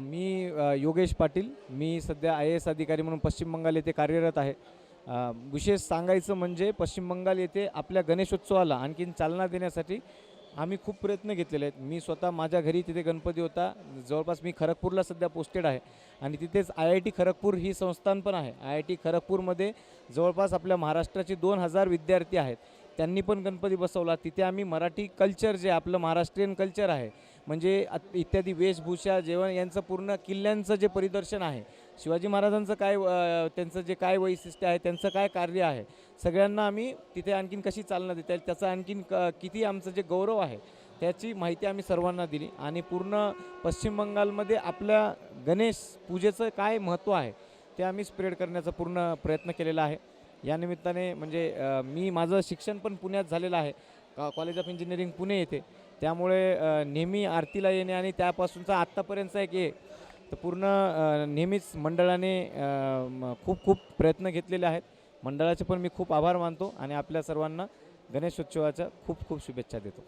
मी योगेश पाटील. मी सध्या I A S अधिकारी म्हणून पश्चिम बंगाल येथे कार्यरत आहे. विशेष सांगायचं म्हणजे पश्चिम बंगाल येथे आपल्या गणेशोत्सवाला आणखीन चालना देण्यासाठी आम्ही खूप प्रयत्न घेतलेले आहेत. मी स्वतः माझ्या घरी तिथे गणपती होता. जवळपास मी खरगपूरला सध्या पोस्टेड आहे. आणि तिथेच आय आय टी खरगपूर ही संस्थान पण आहे. आय आय टी खरगपूरमध्ये जवळपास आपल्या महाराष्ट्राचे दोन हजार विद्यार्थी आहेत. त्यांनी पण गणपती बसवला. तिथे आम्ही मराठी कल्चर जे आपलं महाराष्ट्रीयन कल्चर आहे म्हणजे अत- इत्यादी वेशभूषा जेवण यांचं पूर्ण किल्ल्यांचं जे परिदर्शन आहे शिवाजी महाराजांचं काय त्यांचं जे काय वैशिष्ट्य आहे त्यांचं काय कार्य आहे सगळ्यांना आम्ही तिथे आणखीन कशी चालना देता येईल त्याचं आणखीन क किती आमचं जे गौरव आहे त्याची माहिती आम्ही सर्वांना दिली. आणि पूर्ण पश्चिम बंगालमध्ये आपल्या गणेश पूजेचं काय महत्त्व आहे ते आम्ही स्प्रेड करण्याचा पूर्ण प्रयत्न केलेला आहे. या निमित्ताने म्हणजे मी माझं शिक्षण पण पुण्यात झालेलं आहे. का कॉलेज ऑफ इंजिनिअरिंग पुणे येथे. त्यामुळे नेहमी आरतीला येणे आणि त्यापासूनचा आत्तापर्यंतचा एक हे. तर पूर्ण नेहमीच मंडळाने खूप खूप प्रयत्न घेतलेले आहेत. मंडळाचे पण मी खूप आभार मानतो आणि आपल्या सर्वांना गणेशोत्सवाच्या खूप खूप शुभेच्छा देतो.